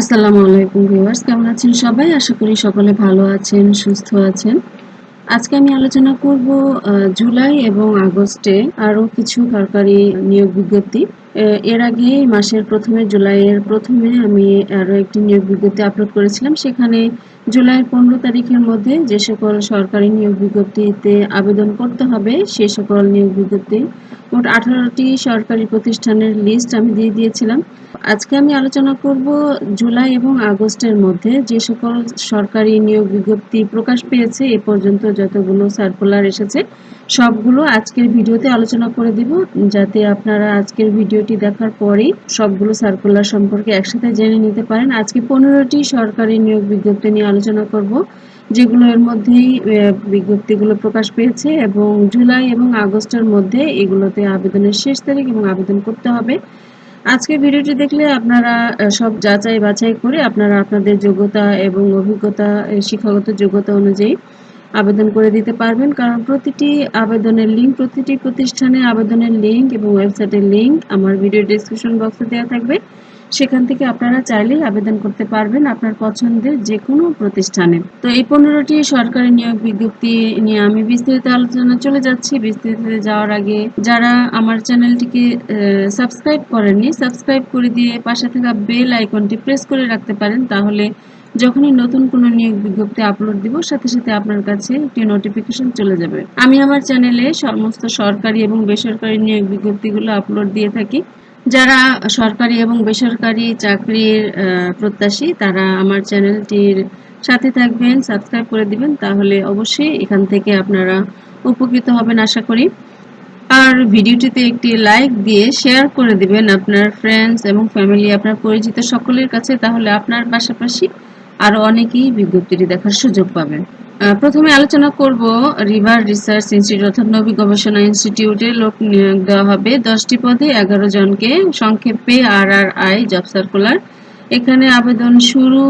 আসসালামু আলাইকুম ভিউয়ার্স, কেমন আছেন সবাই? আশা করি সকলে ভালো আছেন, সুস্থ আছেন। আজকে আমি আলোচনা করব জুলাই এবং আগস্টে আরও কিছু সরকারি নিয়োগ বিজ্ঞপ্তি। এর আগে মাসের প্রথমে, জুলাইয়ের প্রথমে আমি আরও একটি নিয়োগ বিজ্ঞপ্তি আপলোড করেছিলাম। সেখানে জুলাইয়ের পনেরো তারিখের মধ্যে যে সকল সরকারি নিয়োগ বিজ্ঞপ্তিতে আবেদন করতে হবে, সে সকল নিয়োগ বিজ্ঞপ্তি মোট আঠারোটি সরকারি প্রতিষ্ঠানের লিস্ট আমি দিয়ে দিয়েছিলাম। আজকে আমি আলোচনা করব জুলাই এবং আগস্টের মধ্যে যে সকল সরকারি নিয়োগ বিজ্ঞপ্তি প্রকাশ পেয়েছে, এ পর্যন্ত যতগুলো সার্কুলার এসেছে, সবগুলো আজকের ভিডিওতে আলোচনা করে দিব। যাতে আপনারা আজকের ভিডিওটি দেখার পরেই সবগুলো সার্কুলার সম্পর্কে একসাথে জেনে নিতে পারেন। আজকে পনেরোটি সরকারি নিয়োগ বিজ্ঞপ্তি নিয়ে আলোচনা করব, যেগুলো এর মধ্যেই বিজ্ঞপ্তিগুলো প্রকাশ পেয়েছে এবং জুলাই এবং আগস্টের মধ্যে এগুলোতে আবেদনের শেষ তারিখ এবং আবেদন করতে হবে। আজকে ভিডিওটি দেখলে আপনারা সব যাচাই বাছাই করে আপনারা আপনাদের যোগ্যতা এবং অভিজ্ঞতা শিক্ষাগত যোগ্যতা অনুযায়ী আবেদন করে দিতে পারবেন, কারণ প্রতিটি আবেদনের লিঙ্ক প্রতিটি প্রতিষ্ঠানে আবেদনের লিঙ্ক এবং ওয়েবসাইটের লিঙ্ক আমার ভিডিও ডিসক্রিপশন বক্সে দেওয়া থাকবে। সেখান থেকে আপনারা চাইলেই আবেদন করতে পারবেন আপনার পছন্দের যে কোনো প্রতিষ্ঠানে। তো এই পনেরোটি সরকারি নিয়োগ বিজ্ঞপ্তি নিয়ে আমি বিস্তারিত আলোচনা চলে যাচ্ছি। বিস্তারিত যাওয়ার আগে যারা আমার চ্যানেলটিকে সাবস্ক্রাইব করেননি সাবস্ক্রাইব করে দিয়ে পাশে থাকা বেল আইকনটি প্রেস করে রাখতে পারেন, তাহলে যখনই নতুন কোনো নিয়োগ বিজ্ঞপ্তি আপলোড দিব, সাথে সাথে আপনার কাছে একটি নোটিফিকেশন চলে যাবে। আমি আমার চ্যানেলে সমস্ত সরকারি এবং বেসরকারি নিয়োগ বিজ্ঞপ্তিগুলো আপলোড দিয়ে থাকি। যারা সরকারি এবং বেসরকারি চাকরির প্রত্যাশী, তারা আমার চ্যানেলটির সাথে থাকবেন সাবস্ক্রাইব করে দিবেন, তাহলে অবশ্যই এখান থেকে আপনারা উপকৃত হবেন, আশা করি। আর ভিডিওটিতে একটি লাইক দিয়ে শেয়ার করে দিবেন আপনার ফ্রেন্ডস এবং ফ্যামিলি আপনার পরিচিত সকলের কাছে, তাহলে আপনার পাশাপাশি আরও অনেকেই বিজ্ঞপ্তিটি দেখার সুযোগ পাবেন। প্রথমে আলোচনা করব রিভার রিসার্চ ইনস্টিটিউট অর্থাৎ নবী গবেষণা ইনস্টিটিউটে লোক নিয়োগ দেওয়া হবে। দশটি পদে এগারো জনকে সংক্ষেপে R R I job circular. এখানে আবেদন শুরু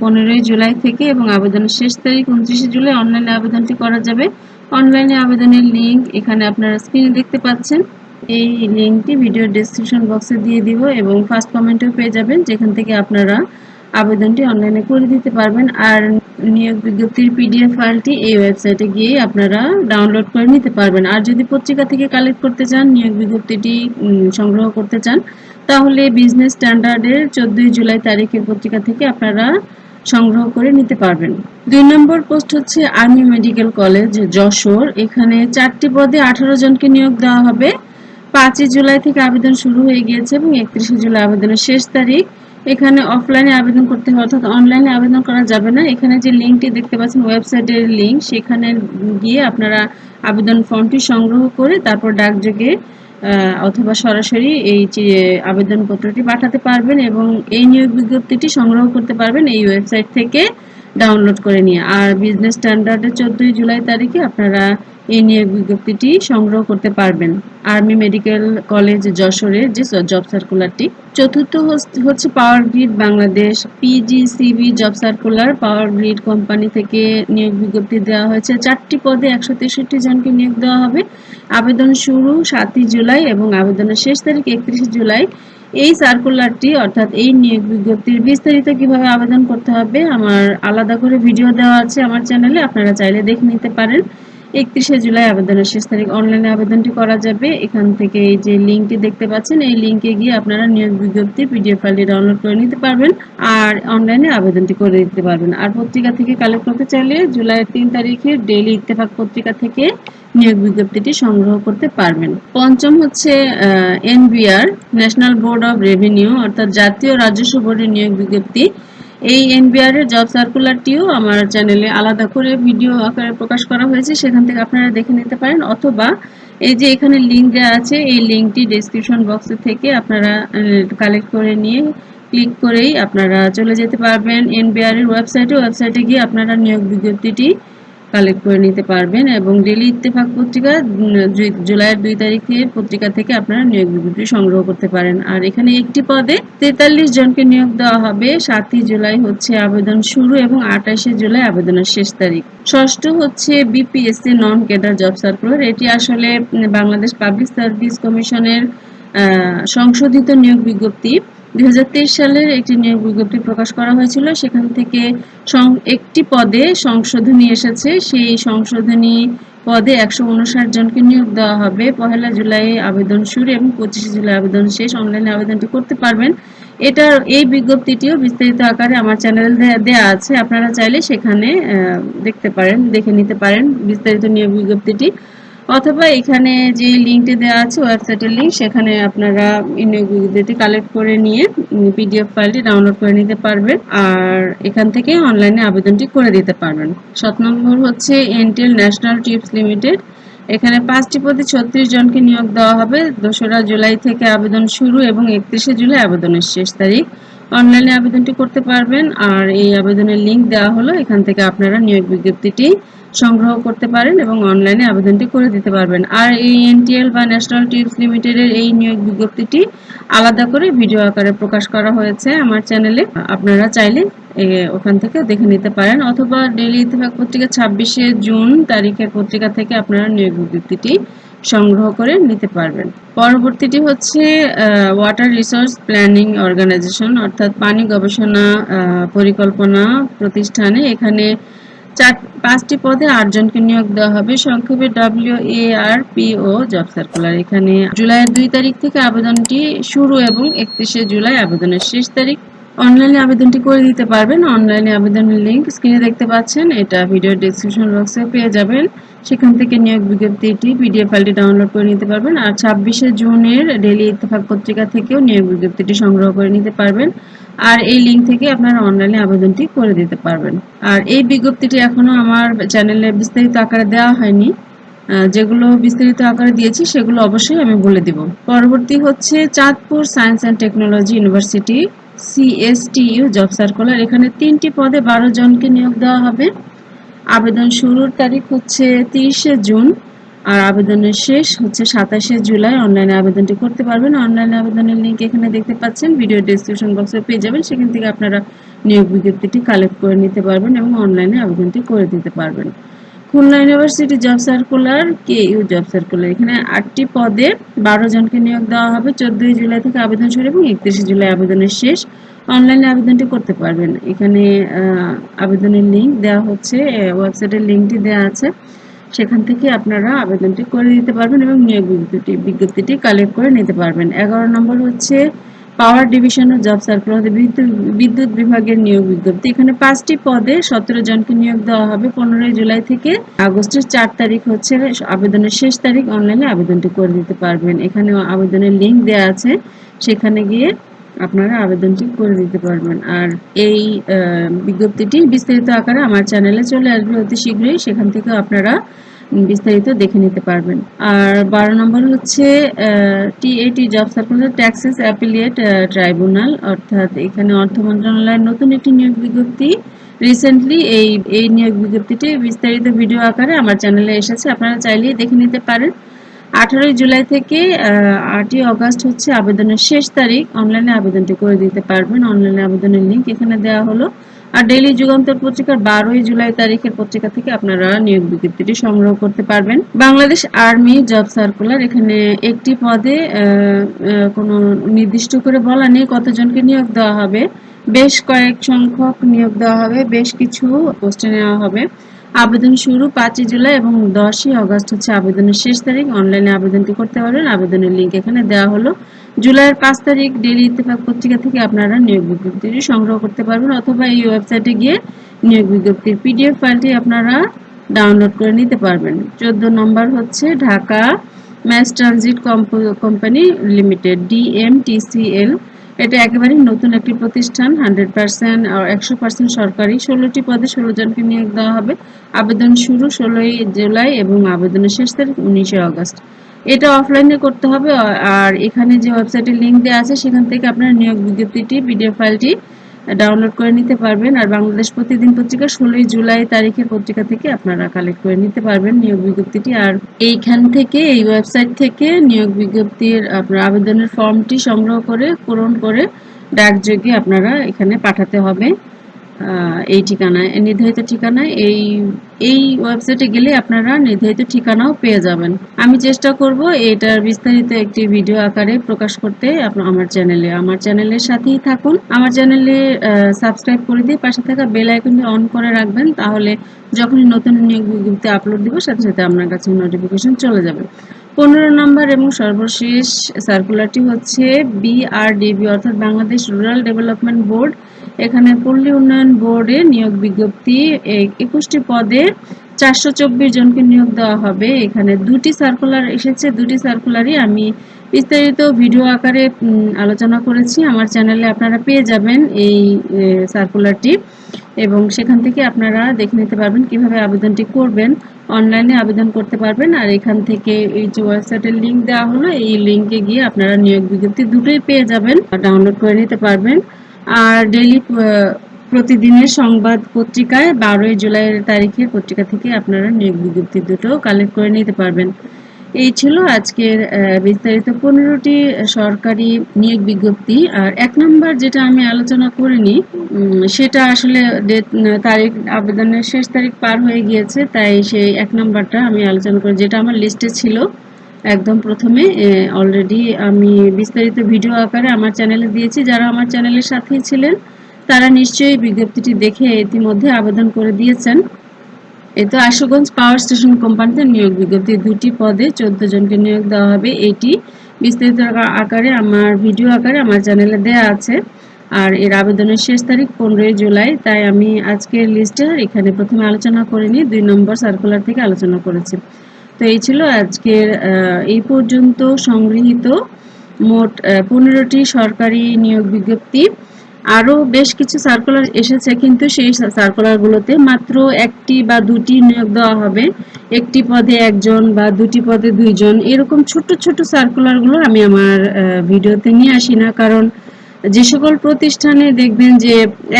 পনেরোই জুলাই থেকে এবং আবেদনের শেষ তারিখ উনত্রিশে জুলাই। অনলাইনে আবেদনটি করা যাবে। অনলাইনে আবেদনের লিঙ্ক এখানে আপনারা স্ক্রিনে দেখতে পাচ্ছেন। এই লিঙ্কটি ভিডিও ডেসক্রিপশন বক্সে দিয়ে দিব এবং ফার্স্ট কমেন্টেও পেয়ে যাবেন, যেখান থেকে আপনারা আবেদনটি অনলাইনে করে দিতে পারবেন। আর নিয়োগ বিজ্ঞপ্তির পিডিএফ ফাইলটি এই ওয়েবসাইটে গিয়ে আপনারা ডাউনলোড করে নিতে পারবেন। আর যদি পত্রিকা থেকে কালেক্ট করতে চান, নিয়োগ বিজ্ঞপ্তিটি সংগ্রহ করতে চান, তাহলে বিজনেস স্ট্যান্ডার্ডের চোদ্দই জুলাই তারিখের পত্রিকা থেকে আপনারা সংগ্রহ করে নিতে পারবেন। দুই নম্বর পোস্ট হচ্ছে আর্মি মেডিকেল কলেজ যশোর। এখানে চারটি পদে আঠারো জনকে নিয়োগ দেওয়া হবে। পাঁচই জুলাই থেকে আবেদন শুরু হয়ে গিয়েছে এবং একত্রিশে জুলাই আবেদনের শেষ তারিখ। এখানে অফলাইনে আবেদন করতে হবে, অর্থাৎ অনলাইনে আবেদন করা যাবে না। এখানে যে লিঙ্কটি দেখতে পাচ্ছেন ওয়েবসাইটের লিঙ্ক সেখানে গিয়ে আপনারা আবেদন ফর্মটি সংগ্রহ করে তারপর ডাকযোগে অথবা সরাসরি এই যে আবেদনপত্রটি পাঠাতে পারবেন এবং এই নিয়োগ বিজ্ঞপ্তিটি সংগ্রহ করতে পারবেন এই ওয়েবসাইট থেকে। ডাউনলোড করে নিয়ে। আর বিজনেস স্ট্যান্ডার্ডের চোদ্দই জুলাই তারিখে আপনারা এই নিয়োগ বিজ্ঞপ্তিটি সংগ্রহ করতে পারবেন। আর্মি মেডিকেল কলেজ যশোরের যে জব সার্কুলারটি চতুর্থ হচ্ছে power grid Bangladesh PGCB job circular power grid company থেকে নিয়োগ বিজ্ঞপ্তি দেওয়া হয়েছে। চারটি পদে একশো তেষট্টি জনকে নিয়োগ দেওয়া হবে। আবেদন শুরু সাতই জুলাই এবং আবেদনের শেষ তারিখ একত্রিশে জুলাই। এই সার্কুলারটি অর্থাৎ এই নিয়োগ বিজ্ঞপ্তির বিস্তারিত কীভাবে আবেদন করতে হবে, আমার আলাদা করে ভিডিও দেওয়া আছে আমার চ্যানেলে আপনারা চাইলে দেখে নিতে পারেন। একত্রিশে জুলাই আবেদনের শেষ তারিখ অনলাইনে আবেদনটি করা যাবে। এখান থেকে এই যে লিঙ্কটি দেখতে পাচ্ছেন, এই লিঙ্কে গিয়ে আপনারা নিয়োগ বিজ্ঞপ্তি, পিডিএফ ফাইলটি ডাউনলোড করে নিতে পারবেন আর অনলাইনে আবেদনটি করে দিতে পারবেন। আর পত্রিকা থেকে কালেক্ট করতে চাইলে জুলাইয়ের তিন তারিখে ডেইলি ইত্তেফাক পত্রিকা থেকে নিয়োগ বিজ্ঞপ্তিটি সংগ্রহ করতে পারবেন। পঞ্চম হচ্ছে NBR national board of revenue অর্থাৎ জাতীয় রাজস্ব বোর্ডের নিয়োগ বিজ্ঞপ্তি। এই এনবিআর এর জব সার্কুলারটিও আমার চ্যানেলে আলাদা করে ভিডিও আকারে প্রকাশ করা হয়েছে। সেখান থেকে আপনারা দেখে নিতে পারেন। অথবা এই যে এখানে লিঙ্ক দেওয়া আছে, এই লিঙ্কটি ডেসক্রিপশন বক্সে থেকে আপনারা কালেক্ট করে নিয়ে ক্লিক করেই আপনারা চলে যেতে পারবেন। এনবিআর এর ওয়েবসাইটে ওয়েবসাইটে গিয়ে আপনারা নিয়োগ বিজ্ঞপ্তিটি কালেক্ট করে নিতে পারবেন এবং ডেলি ইত্তেফাক পত্রিকা জুলাইয়ের দুই তারিখের পত্রিকা থেকে আপনারা নিয়োগ বিজ্ঞপ্তি সংগ্রহ করতে পারেন। আর এখানে একটি পদে তেতাল্লিশ জনকে নিয়োগ দেওয়া হবে। সাতই জুলাই হচ্ছে আবেদন শুরু এবং আঠাশে জুলাই আবেদনের শেষ তারিখ। ষষ্ঠ হচ্ছে BPSC non cadre job circular এটি আসলে বাংলাদেশ পাবলিক সার্ভিস কমিশনের সংশোধিত নিয়োগ বিজ্ঞপ্তি। দুই হাজার তেইশ সালের একটি নিয়োগ বিজ্ঞপ্তি প্রকাশ করা হয়েছিল। সেখান থেকে একটি পদে সংশোধনী এসেছে। সেই সংশোধনী পদে একশো উনষাট জনকে নিয়োগ দেওয়া হবে। পহেলা জুলাই আবেদন শুরু এবং পঁচিশে জুলাই আবেদন শেষ। অনলাইনে আবেদনটি করতে পারবেন। এটার এই বিজ্ঞপ্তিটিও বিস্তারিত আকারে আমার চ্যানেল দেয়া আছে। আপনারা চাইলে সেখানে দেখতে পারেন, দেখে নিতে পারেন বিস্তারিত নিয়োগ বিজ্ঞপ্তিটি। অথবা এখানে যে লিঙ্কটি দেওয়া আছে ওয়েবসাইটের লিঙ্ক সেখানে আপনারা এই কালেক্ট করে নিয়ে পিডিএফ ফাইলটি ডাউনলোড করে নিতে পারবেন আর এখান থেকে অনলাইনে আবেদনটি করে দিতে পারবেন। সাত নম্বর হচ্ছে এনটেল ন্যাশনাল টিপস লিমিটেড এখানে পাঁচটি পদে ছত্রিশ জনকে নিয়োগ দেওয়া হবে। দোসরা জুলাই থেকে আবেদন শুরু এবং একত্রিশে জুলাই আবেদনের শেষ তারিখ। অনলাইনে আবেদনটি করতে পারবেন আর এই আবেদনের লিঙ্ক দেওয়া হলো। এখান থেকে আপনারা নিয়োগ বিজ্ঞপ্তিটি সংগ্রহ করতে পারেন এবং অনলাইনে আবেদনটি করে দিতে পারবেন। আর এই এনটিএল বা ন্যাশনাল টিপস লিমিটেডের এই নিয়োগ বিজ্ঞপ্তিটি আলাদা করে ভিডিও আকারে প্রকাশ করা হয়েছে আমার চ্যানেলে। আপনারা চাইলে ওখান থেকে দেখে নিতে পারেন। অথবা ডেইলি ইত্তেফাক পত্রিকা ছাব্বিশে জুন তারিখের পত্রিকা থেকে আপনারা নিয়োগ বিজ্ঞপ্তিটি সংগ্রহ করে নিতে পারবেন। পরবর্তীটি হচ্ছে ওয়াটার রিসোর্স প্ল্যানিং অর্গানাইজেশন অর্থাৎ পানি গবেষণা পরিকল্পনা প্রতিষ্ঠানে এখানে চার, পাঁচটি পদে আটজনকে নিয়োগ দেওয়া হবে। সংক্ষেপে W A R P O job circular এখানে জুলাইয়ের দুই তারিখ থেকে আবেদনটি শুরু এবং একত্রিশে জুলাই আবেদনের শেষ তারিখ। অনলাইনে আবেদনটি করে দিতে পারবেন। অনলাইনে আবেদনের লিঙ্ক স্ক্রিনে দেখতে পাচ্ছেন। এটা ভিডিও ডেসক্রিপশন বক্সে পেয়ে যাবেন। সেখান থেকে নিয়োগ বিজ্ঞপ্তিটি পিডিএফ ফাইলটি ডাউনলোড করে নিতে পারবেন। আর ছাব্বিশে জুনের ডেইলি ইত্তেফাক পত্রিকা থেকেও নিয়োগ বিজ্ঞপ্তিটি সংগ্রহ করে নিতে পারবেন। আর এই লিঙ্ক থেকে আপনারা অনলাইনে আবেদনটি করে দিতে পারবেন। আর এই বিজ্ঞপ্তিটি এখনও আমার চ্যানেলে বিস্তারিত আকারে দেওয়া হয়নি। যেগুলো বিস্তারিত আকারে দিয়েছি, সেগুলো অবশ্যই আমি বলে দিব। পরবর্তী হচ্ছে Chandpur science and technology university CSTU, job circular. এখানে তিনটি পদে বারো জনকে নিয়োগ দেওয়া হবে। আবেদন শুরুর তারিখ হচ্ছে তিরিশে জুন আর আবেদনের শেষ হচ্ছে সাতাশে জুলাই। অনলাইনে আবেদনটি করতে পারবেন। অনলাইনে আবেদনের লিংক এখানে দেখতে পাচ্ছেন। ভিডিও ডেসক্রিপশন বক্সে পেয়ে যাবেন। সেখান থেকে আপনারা নিয়োগ বিজ্ঞপ্তিটি কালেক্ট করে নিতে পারবেন এবং অনলাইনে আবেদনটি করে দিতে পারবেন। Khulna university job circular K U job circular এখানে আটটি পদে বারো জনকে নিয়োগ দেওয়া হবে। চোদ্দই জুলাই থেকে আবেদন শুরু এবং একত্রিশে জুলাই আবেদনের শেষ। অনলাইনে আবেদনটি করতে পারবেন। এখানে আবেদনের লিঙ্ক দেওয়া হচ্ছে। ওয়েবসাইটের লিঙ্কটি দেওয়া আছে। সেখান থেকে আপনারা আবেদনটি করে দিতে পারবেন এবং নিয়োগ বিজ্ঞপ্তি বিজ্ঞপ্তিটি কালেক্ট করে নিতে পারবেন। এগারো নম্বর হচ্ছে পাওয়ার ডিভিশনের জব সার্কুলার বিদ্যুৎ বিভাগের নিয়োগ বিজ্ঞপ্তি। এখানে পাঁচটি পদে সতেরো জনকে নিয়োগ দেওয়া হবে। পনেরোই জুলাই থেকে আগস্টের চার তারিখ হচ্ছে আবেদনের শেষ তারিখ। অনলাইনে আবেদনটি করে দিতে পারবেন। এখানে আবেদনের লিঙ্ক দেওয়া আছে। সেখানে গিয়ে আপনারা আবেদনটি করে দিতে পারবেন। আর এই বিজ্ঞপ্তিটি বিস্তারিত আকারে আমার চ্যানেলে চলে আসবে অতি শীঘ্রই। সেখান থেকে আপনারা বিস্তারিত দেখে নিতে পারবেন। আর বারো নম্বর হচ্ছে TAT job circular taxes appellate tribunal অর্থাৎ এখানে অর্থ মন্ত্রণালয়ের নতুন একটি নিয়োগ বিজ্ঞপ্তি। রিসেন্টলি এই এই নিয়োগ বিজ্ঞপ্তিটি বিস্তারিত ভিডিও আকারে আমার চ্যানেলে এসেছে, আপনারা চাইলেই দেখে নিতে পারেন। আঠারোই জুলাই থেকে আটই অগস্ট হচ্ছে আবেদনের শেষ তারিখ। অনলাইনে আবেদনটি করে দিতে পারবেন। অনলাইনে আবেদনের লিঙ্ক এখানে দেওয়া হলো। আর ডেইলি যুগান্তর পত্রিকার বারোই জুলাই তারিখের পত্রিকা থেকে আপনারা নিয়োগ বিজ্ঞপ্তিটি সংগ্রহ করতে পারবেন। বাংলাদেশ আর্মি জব সার্কুলার, এখানে একটি পদে কোনো নির্দিষ্ট করে বলা নেই কতজনকে নিয়োগ দেওয়া হবে। বেশ কয়েক সংখ্যক নিয়োগ দেওয়া হবে, বেশ কিছু পোস্টে নেওয়া হবে। আবেদন শুরু পাঁচই জুলাই এবং দশই আগস্ট হচ্ছে আবেদনের শেষ তারিখ। অনলাইনে আবেদনটি করতে পারবেন। আবেদনের লিঙ্ক এখানে দেওয়া হলো। জুলাইয়ের পাঁচ তারিখ ডেইলি ইত্তেফাক পত্রিকা থেকে আপনারা নিয়োগ বিজ্ঞপ্তিটি সংগ্রহ করতে পারবেন অথবা এই ওয়েবসাইটে গিয়ে নিয়োগ বিজ্ঞপ্তির পিডিএফ ফাইলটি আপনারা ডাউনলোড করে নিতে পারবেন। চোদ্দ নম্বর হচ্ছে Dhaka mass transit company limited DMTCL এটা একেবারে নতুন একটি প্রতিষ্ঠান হান্ড্রেড পার্সেন্ট একশো পার্সেন্ট সরকারি। ষোলোটি পদে ষোলো জনকে নিয়োগ দেওয়া হবে। আবেদন শুরু ষোলোই জুলাই এবং আবেদনের শেষ তারিখ উনিশে আগস্ট। এটা অফলাইনে করতে হবে, আর এখানে যে ওয়েবসাইটের লিংক দেওয়া আছে, সেখান থেকে আপনার নিয়োগ বিজ্ঞপ্তিটি পিডিএফ ফাইলটি ডাউনলোড করে নিতে পারবেন। আর বাংলাদেশ প্রতিদিন পত্রিকা ষোলোই জুলাই তারিখের পত্রিকা থেকে আপনারা কালেক্ট করে নিতে পারবেন নিয়োগ বিজ্ঞপ্তিটি। আর এইখান থেকে, এই ওয়েবসাইট থেকে নিয়োগ বিজ্ঞপ্তির আপনার আবেদনের ফর্মটি সংগ্রহ করে, পূরণ করে ডাকযোগে আপনারা এখানে পাঠাতে হবে। এই ঠিকানায় নির্ধারিত ঠিকানায় এই এই ওয়েবসাইটে গেলে আপনারা নির্ধারিত ঠিকানাও পেয়ে যাবেন। আমি চেষ্টা করব এটার বিস্তারিত একটি ভিডিও আকারে প্রকাশ করতে আমার চ্যানেলে আমার চ্যানেলের সাথেই থাকুন। আমার চ্যানেলে সাবস্ক্রাইব করে দিয়ে পাশে থাকা বেল আইকনটি অন করে রাখবেন। তাহলে যখনই নতুন নিয়োগ বিজ্ঞপ্তি আপলোড দিব, সাথে সাথে আপনার কাছে নোটিফিকেশন চলে যাবে। পনেরো নম্বর এবং সর্বশেষ সার্কুলারটি হচ্ছে বিআরডিবি অর্থাৎ বাংলাদেশ রুরাল ডেভেলপমেন্ট বোর্ড এখানে পল্লী উন্নয়ন বোর্ডে নিয়োগ বিজ্ঞপ্তি একুশটি পদে চারশো চব্বিশ জনকে নিয়োগ দেওয়া হবে। এখানে দুটি সার্কুলার এসেছে, দুটি সার্কুলারই আমি বিস্তারিত ভিডিও আকারে আলোচনা করেছি। আমার চ্যানেলে আপনারা পেয়ে যাবেন এই সার্কুলারটি এবং সেখান থেকে আপনারা দেখে নিতে পারবেন কীভাবে আবেদনটি করবেন, অনলাইনে আবেদন করতে পারবেন, আর এখান থেকে এই যে ওয়েবসাইটের লিঙ্ক দেওয়া হলো, এই লিঙ্কে গিয়ে আপনারা নিয়োগ বিজ্ঞপ্তি দুটোই পেয়ে যাবেন, ডাউনলোড করে নিতে পারবেন। আর ডেলি প্রতিদিনের সংবাদ পত্রিকায় বারোই জুলাইয়ের তারিখে পত্রিকা থেকে আপনারা নিয়োগ বিজ্ঞপ্তি দুটো কালেক্ট করে নিতে পারবেন। এই ছিল আজকের বিস্তারিত পনেরোটি সরকারি নিয়োগ বিজ্ঞপ্তি। আর এক নম্বর যেটা আমি আলোচনা করিনি সেটা আসলে তারিখ, আবেদনের শেষ তারিখ পার হয়ে গিয়েছে, তাই সেই এক নম্বরটা আমি আলোচনা করি, যেটা আমার লিস্টে ছিল একদম প্রথমে। অলরেডি আমি বিস্তারিত ভিডিও আকারে আমার চ্যানেলে দিয়েছি, যারা আমার চ্যানেলের সাথেই ছিলেন, তারা নিশ্চয়ই বিজ্ঞপ্তিটি দেখে ইতিমধ্যে আবেদন করে দিয়েছেন। এ তো আশুগঞ্জ পাওয়ার স্টেশন কোম্পানিতে নিয়োগ বিজ্ঞপ্তি দুটি পদে চোদ্দ জনকে নিয়োগ দেওয়া হবে। এটি বিস্তারিত আকারে আমার ভিডিও আকারে আমার চ্যানেলে দেয়া আছে। আর এর আবেদনের শেষ তারিখ পনেরোই জুলাই, তাই আমি আজকের লিস্টে এখানে প্রথমে আলোচনা করিনি দুই নম্বর সার্কুলার থেকে আলোচনা করেছি। তো এই ছিল আজকের এই পর্যন্ত সংগৃহীত মোট পনেরোটি সরকারি নিয়োগ বিজ্ঞপ্তি। আরও বেশ কিছু সার্কুলার এসেছে, কিন্তু সেই সার্কুলারগুলোতে মাত্র একটি বা দুটি নিয়োগ দেওয়া হবে। একটি পদে একজন বা দুটি পদে দুইজন। এরকম ছোট ছোট সার্কুলারগুলো আমি আমার ভিডিওতে নিয়ে আসি না, কারণ যে সকল প্রতিষ্ঠানে দেখবেন যে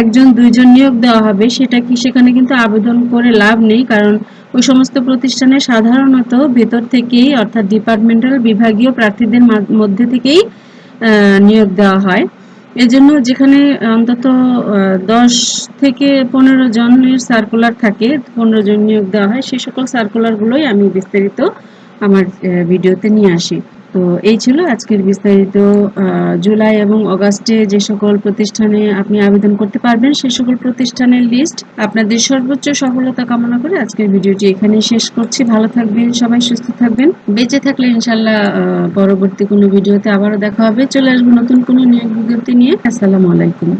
একজন, দুইজন নিয়োগ দেওয়া হবে, সেটা কি সেখানে কিন্তু আবেদন করে লাভ নেই, কারণ ওই সমস্ত প্রতিষ্ঠানে সাধারণত ভেতর থেকেই, অর্থাৎ ডিপার্টমেন্টাল বিভাগীয় প্রার্থীদের মধ্যে থেকেই নিয়োগ দেওয়া হয়। এজন্য যেখানে অন্তত দশ থেকে পনেরো জনের সার্কুলার থাকে, পনেরো জন নিয়োগ দেওয়া হয় সেই সকল সার্কুলারগুলোই আমি বিস্তারিত আমার ভিডিওতে নিয়ে আসি। তো এই ছিল আজকের বিস্তারিত জুলাই এবং অগাস্টে যে সকল প্রতিষ্ঠানে আপনি আবেদন করতে পারবেন, সে সকল প্রতিষ্ঠানের লিস্ট আপনাদের সর্বোচ্চ সফলতা কামনা করে আজকের ভিডিওটি এখানেই শেষ করছি। ভালো থাকবেন, সবাই সুস্থ থাকবেন। বেঁচে থাকলে ইনশাল্লাহ পরবর্তী কোনো ভিডিওতে আবারও দেখা হবে। চলে আসব নতুন কোনো নিয়োগ বিজ্ঞপ্তি নিয়ে। আসসালামু আলাইকুম।